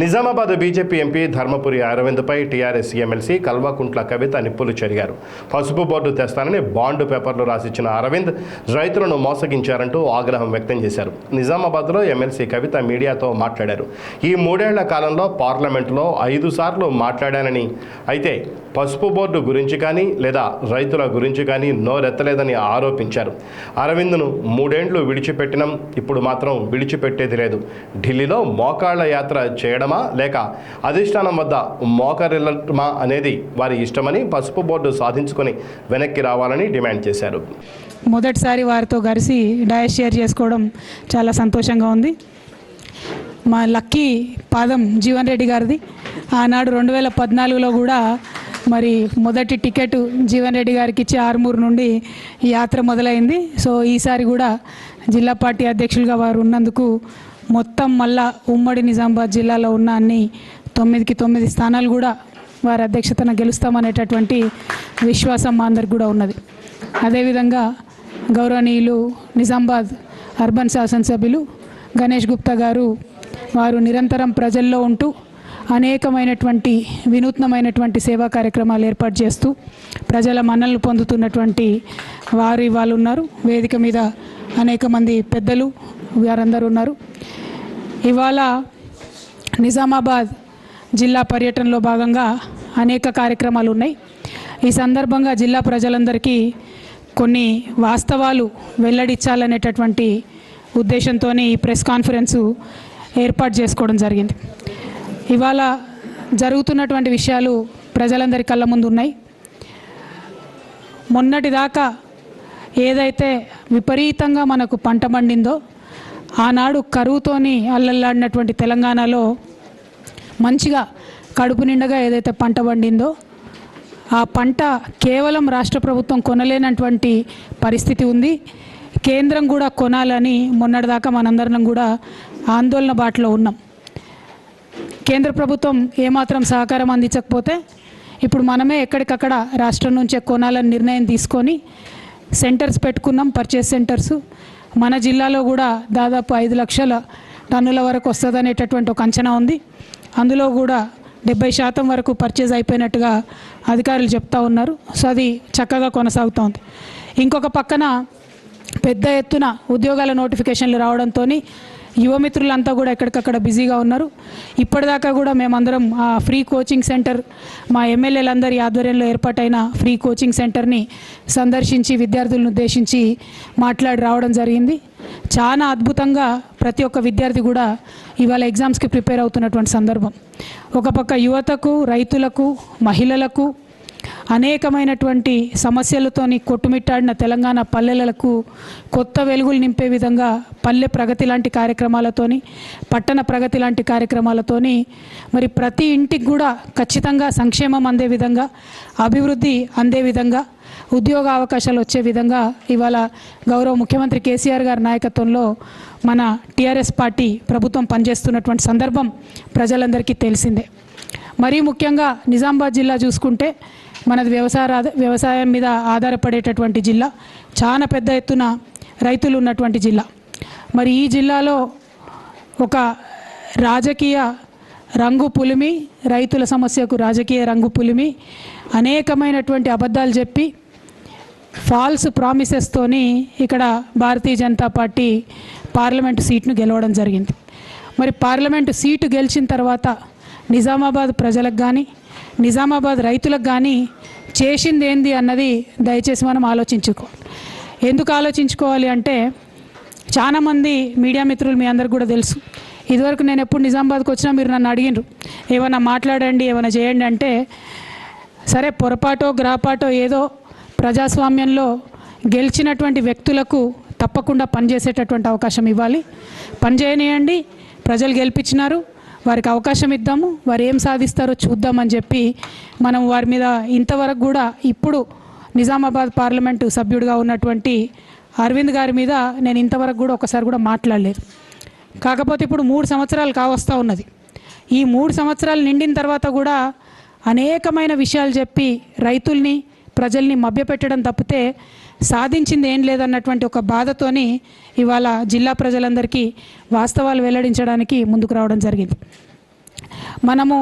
Nizamabad BJP MP Dharmapuri అరవింద్పై TRS MLC Kalvakuntla Kavitha నిప్పులు చెరిగారు. పసుపు బోర్డు తెస్తానని బాండ్ పేపర్లు రాసిచ్చిన అరవింద్ రైతులను మోసగించారంటూ ఆగ్రహం వ్యక్తం చేశారు. నిజామాబాద్లో ఎమ్మెల్సీ కవిత మీడియాతో మాట్లాడారు. ఈ మూడేళ్ళ కాలంలో పార్లమెంటులో ఐదు సార్లు మాట్లాడానని. అయితే పసుపు బోర్డు గురించి కానీ లేదా రైతుల గురించి కానీ నోరెత్తలేదని ఆరోపించారు. అరవింద్ను మూడేండ్లు విడిచిపెట్టినం ఇప్పుడు మాత్రం విడిచిపెట్టేది లేదు. ఢిల్లీలో మోకాళ్ళ యాత్ర చేయడం చేయడమా లేక అధిష్టానం వద్ద మోకరిల్లటమా అనేది వారి ఇష్టమని పసుపు బోర్డు సాధించుకొని వెనక్కి రావాలని డిమాండ్ చేశారు. మొదటిసారి వారితో కలిసి డయస్ షేర్ చేసుకోవడం చాలా సంతోషంగా ఉంది. మా లక్కీ పాదం జీవన్ రెడ్డి గారిది. ఆనాడు రెండు వేల పద్నాలుగులో కూడా మరి మొదటి టికెట్ జీవన్ రెడ్డి గారికి ఇచ్చి ఆరుమూరు నుండి యాత్ర మొదలైంది. సో ఈసారి కూడా జిల్లా పార్టీ అధ్యక్షులుగా వారు ఉన్నందుకు మొత్తం మళ్ళా ఉమ్మడి నిజామాబాద్ జిల్లాలో ఉన్న అన్ని తొమ్మిదికి తొమ్మిది స్థానాలు కూడా వారి అధ్యక్షతన గెలుస్తామనేటటువంటి విశ్వాసం మా అందరికి కూడా ఉన్నది. అదేవిధంగా గౌరవనీయులు నిజామాబాద్ అర్బన్ శాసనసభ్యులు గణేష్ గుప్తా గారు వారు నిరంతరం ప్రజల్లో ఉంటూ అనేకమైనటువంటి వినూత్నమైనటువంటి సేవా కార్యక్రమాలు ఏర్పాటు చేస్తూ ప్రజల మన్నలను పొందుతున్నటువంటి వారు వాళ్ళు ఉన్నారు. వేదిక మీద అనేక మంది పెద్దలు వారందరూ ఉన్నారు. ఇవాళ నిజామాబాద్ జిల్లా పర్యటనలో భాగంగా అనేక కార్యక్రమాలు ఉన్నాయి. ఈ సందర్భంగా జిల్లా ప్రజలందరికీ కొన్ని వాస్తవాలు వెల్లడించాలనేటటువంటి ఉద్దేశంతో ఈ ప్రెస్ కాన్ఫరెన్సు ఏర్పాటు చేసుకోవడం జరిగింది. ఇవాళ జరుగుతున్నటువంటి విషయాలు ప్రజలందరి కళ్ళ ముందు ఉన్నాయి. మొన్నటిదాకా ఏదైతే విపరీతంగా మనకు పంట పండిందో ఆనాడు కరువుతోని అల్లల్లాడినటువంటి తెలంగాణలో మంచిగా కడుపు నిండగా ఏదైతే పంట పండిందో ఆ పంట కేవలం రాష్ట్ర ప్రభుత్వం కొనలేనటువంటి పరిస్థితి ఉంది. కేంద్రం కూడా కొనాలని మొన్నటిదాకా మనందరం కూడా ఆందోళన బాటలో ఉన్నాం. కేంద్ర ప్రభుత్వం ఏమాత్రం సహకారం అందించకపోతే ఇప్పుడు మనమే ఎక్కడికక్కడ రాష్ట్రం నుంచే కొనాలని నిర్ణయం తీసుకొని సెంటర్స్ పెట్టుకున్నాం పర్చేస్ సెంటర్స్ మన జిల్లాలో కూడా దాదాపు ఐదు లక్షల టన్నుల వరకు వస్తుందనేటటువంటి ఒక అంచనా ఉంది. అందులో కూడా డెబ్బై శాతం వరకు పర్చేజ్ అయిపోయినట్టుగా అధికారులు చెప్తా ఉన్నారు. సో అది చక్కగా కొనసాగుతూ ఉంది ఇంకొక పక్కన పెద్ద ఎత్తున ఉద్యోగాల నోటిఫికేషన్లు రావడంతో యువమిత్రులంతా కూడా ఎక్కడికక్కడ బిజీగా ఉన్నారు. ఇప్పటిదాకా కూడా మేమందరం ఆ ఫ్రీ కోచింగ్ సెంటర్ మా ఎమ్మెల్యేలందరి ఆధ్వర్యంలో ఏర్పాటైన ఫ్రీ కోచింగ్ సెంటర్ని సందర్శించి విద్యార్థులను ఉద్దేశించి మాట్లాడి రావడం జరిగింది. చాలా అద్భుతంగా ప్రతి ఒక్క విద్యార్థి కూడా ఇవాళ ఎగ్జామ్స్కి ప్రిపేర్ అవుతున్నటువంటి సందర్భం. ఒక పక్క యువతకు రైతులకు మహిళలకు అనేకమైనటువంటి సమస్యలతోని కొట్టుమిట్టాడిన తెలంగాణ పల్లెలకు కొత్త వెలుగులు నింపే విధంగా పల్లె ప్రగతి లాంటి కార్యక్రమాలతోని పట్టణ ప్రగతి లాంటి కార్యక్రమాలతోని మరి ప్రతి ఇంటికి కూడా ఖచ్చితంగా సంక్షేమం అందే విధంగా అభివృద్ధి అందే విధంగా ఉద్యోగ అవకాశాలు వచ్చే విధంగా ఇవాళ గౌరవ ముఖ్యమంత్రి కేసీఆర్ గారి నాయకత్వంలో మన టీఆర్ఎస్ పార్టీ ప్రభుత్వం పనిచేస్తున్నటువంటి సందర్భం ప్రజలందరికీ తెలిసిందే. మరీ ముఖ్యంగా నిజామాబాద్ జిల్లా చూసుకుంటే మనది వ్యవసాయ వ్యవసాయం మీద ఆధారపడేటటువంటి జిల్లా. చాలా పెద్ద ఎత్తున రైతులు ఉన్నటువంటి జిల్లా. మరి ఈ జిల్లాలో ఒక రాజకీయ రంగు పులిమి రైతుల సమస్యకు రాజకీయ రంగు పులిమి అనేకమైనటువంటి అబద్ధాలు చెప్పి ఫాల్స్ ప్రామిసెస్తోని ఇక్కడ భారతీయ జనతా పార్టీ పార్లమెంటు సీట్ను గెలవడం జరిగింది. మరి పార్లమెంటు సీటు గెలిచిన తర్వాత నిజామాబాద్ ప్రజలకు కానీ నిజామాబాద్ రైతులకు కానీ చేసింది ఏంది అన్నది దయచేసి మనం ఆలోచించుకోవాలి ఎందుకు ఆలోచించుకోవాలి అంటే చాలామంది మీడియా మిత్రులు మీ అందరికి కూడా తెలుసు. ఇదివరకు నేను ఎప్పుడు నిజామాబాద్కి వచ్చినా మీరు నన్ను అడిగినరు ఏమైనా మాట్లాడండి ఏమైనా చేయండి అంటే సరే పొరపాటో గ్రాపాటో ఏదో ప్రజాస్వామ్యంలో గెలిచినటువంటి వ్యక్తులకు తప్పకుండా పనిచేసేటటువంటి అవకాశం ఇవ్వాలి. పనిచేయనియండి ప్రజలు గెలిపించినారు. వారికి అవకాశం ఇద్దాము. వారు ఏం సాధిస్తారో చూద్దామని చెప్పి మనం వారి మీద ఇంతవరకు కూడా ఇప్పుడు నిజామాబాద్ పార్లమెంటు సభ్యుడిగా ఉన్నటువంటి అరవింద్ గారి మీద నేను ఇంతవరకు కూడా ఒకసారి కూడా మాట్లాడలేదు. కాకపోతే ఇప్పుడు మూడు సంవత్సరాలు కావస్తూ ఉన్నది. ఈ మూడు సంవత్సరాలు నిండిన తర్వాత కూడా అనేకమైన విషయాలు చెప్పి రైతుల్ని ప్రజల్ని మభ్యపెట్టడం తప్పితే సాధించింది ఏం లేదన్నటువంటి ఒక బాధతోని ఇవాళ జిల్లా ప్రజలందరికీ వాస్తవాలు వెల్లడించడానికి ముందుకు రావడం జరిగింది. మనము